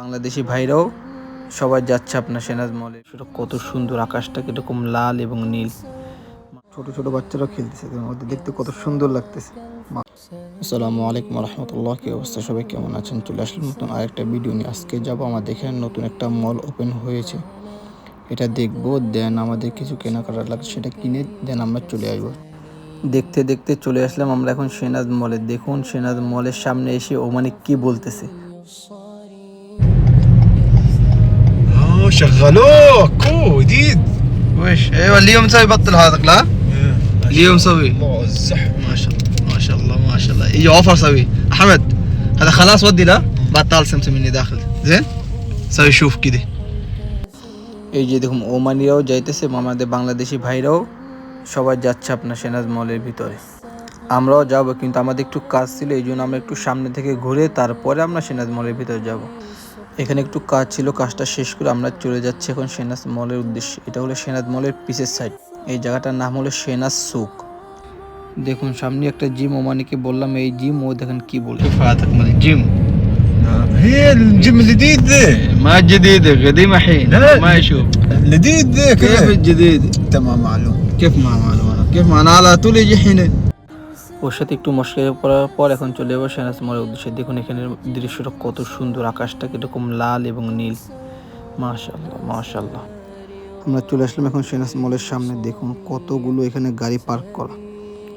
বাংলাদেশি ভাইরাও সবাই যাচ্ছে আপনার সেনাজ মলে সেটা কত সুন্দর আকাশটা কীরকম লাল এবং নীল। ছোট ছোট বাচ্চারাও খেলতেছে মধ্যে দেখতে কত সুন্দর লাগতেছে। আসসালামু আলাইকুম রহমতুল্লাহ কি অবস্থা? সবাই কেমন আছেন? চলে আসলাম নতুন আরেকটা ভিডিও নিয়ে। আজকে যাব আমার দেখেন নতুন একটা মল ওপেন হয়েছে। এটা দেখব দেন আমাদের কিছু কেনাকাটা লাগছে সেটা কিনে দেন আমরা চলে আসব। দেখতে দেখতে চলে আসলাম আমরা এখন সেনাজ মলে দেখুন সেনাজ মলের সামনে এসে ও মানে কি বলতেছে اه شغلوه كو جديد وش ايوه اليوم مسوي بطل هذا لا اليوم مسوي الله الزحمه ما شاء الله ما شاء الله ما شاء الله يجي اوفر سوي احمد هذا خلاص ودي لا بعد طال سمسم مني داخل زين سوي شوف كده এই যে দেখুন ওমানিরাও যাইতেছে আমাদের বাংলাদেশি ভাইরাও সবাই যাচ্ছে আপনার সেনাজ মলের ভিতরে আমরাও যাব কিন্তু আমাদের একটু কাজ ছিল এই জন্য আমরা একটু সামনে থেকে ঘুরে তারপরে আমরা সেনাজ মলের ভিতরে যাব এখানে একটু কাজ ছিল কাজটা শেষ করে আমরা চলে যাচ্ছি এখন সেনাজ মলের উদ্দেশ্যে এটা হলো সেনাজ মলের পিসের সাইড এই জায়গাটার নাম হলো সেনাজ সুক দেখুন সামনে একটা জিম ওমানিকে বললাম এই জিম ও দেখেন কি বলে ফাতাক মানে জিম هي الجيم الجديد ذا ما جديد قديم الحين لا. ما يشوف الجديد ذا كيف كيف الجديد انت ما معلوم কেফ মামালো কেফ মানালা তুলে যে হেনে। ওর সাথে একটু মশকে করার পর এখন চলে যাব সেনাস মলের উদ্দেশ্যে। দেখুন এখানের দৃশ্যটা কত সুন্দর আকাশটা কীরকম লাল এবং নীল। মাশাল্লাহ মাশাল্লাহ আমরা চলে আসলাম এখন সেনাস মলের সামনে। দেখুন কতগুলো এখানে গাড়ি পার্ক করা।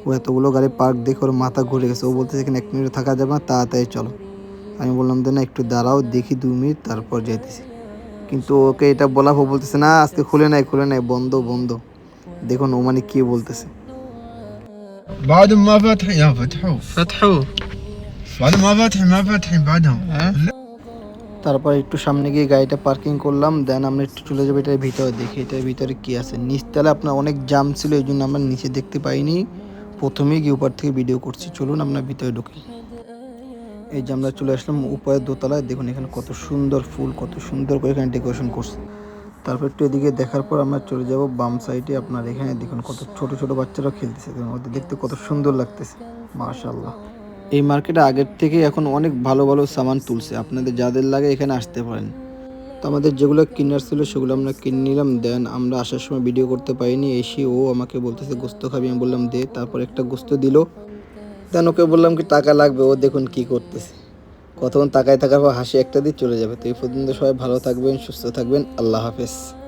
ও এতগুলো গাড়ি পার্ক দেখে ওর মাথা ঘুরে গেছে। ও বলতেছে এখানে এক মিনিট থাকা যাবে না তাড়াতাড়ি চলো। আমি বললাম যে না একটু দাঁড়াও দেখি দু মিনিট তারপর যাইতেছি। কিন্তু ওকে এটা বলা বলতেছে না আজকে খুলে নাই খুলে নাই বন্ধ বন্ধ। দেখুন ও মানে কি বলতেছে بعدهم ما فاتحين يا فتحوا فتحوا بعدهم ما فاتحين ما فاتحين بعدهم তারপর একটু সামনে গিয়ে গাড়িটা পার্কিং করলাম দেন আমরা একটু চলে যাবো এটার ভিতরে দেখি এটার ভিতরে কি আছে নিচতলা আপনার অনেক জাম ছিল এই জন্য আমরা নিচে দেখতে পাইনি প্রথমেই গিয়ে উপর থেকে ভিডিও করছি চলুন আমরা ভিতরে ঢুকি এই যে আমরা চলে আসলাম উপরের দোতলায় দেখুন এখানে কত সুন্দর ফুল কত সুন্দর করে এখানে ডেকোরেশন করছে তারপর একটু এদিকে দেখার পর আমরা চলে যাব বাম সাইডে আপনার এখানে দেখুন কত ছোট ছোট বাচ্চারা খেলতেছে। মধ্যে দেখতে কত সুন্দর লাগতেছে। মাশাল্লাহ এই মার্কেটে আগের থেকে এখন অনেক ভালো ভালো সামান তুলছে। আপনাদের যাদের লাগে এখানে আসতে পারেন। তো আমাদের যেগুলো কিনার ছিল সেগুলো আমরা কিনে নিলাম। দেন আমরা আসার সময় ভিডিও করতে পারিনি। এসে ও আমাকে বলতেছে, গোস্ত খাবি? আমি বললাম, দে। তারপর একটা গোস্ত দিল। দেন ওকে বললাম কি, টাকা লাগবে। ও দেখুন কি করতেছে। কতক্ষণ তাকায় থাকার পর হাসি একটা দিয়ে চলে যাবে। তো এই পর্যন্ত সবাই ভালো থাকবেন, সুস্থ থাকবেন। আল্লাহ হাফেজ।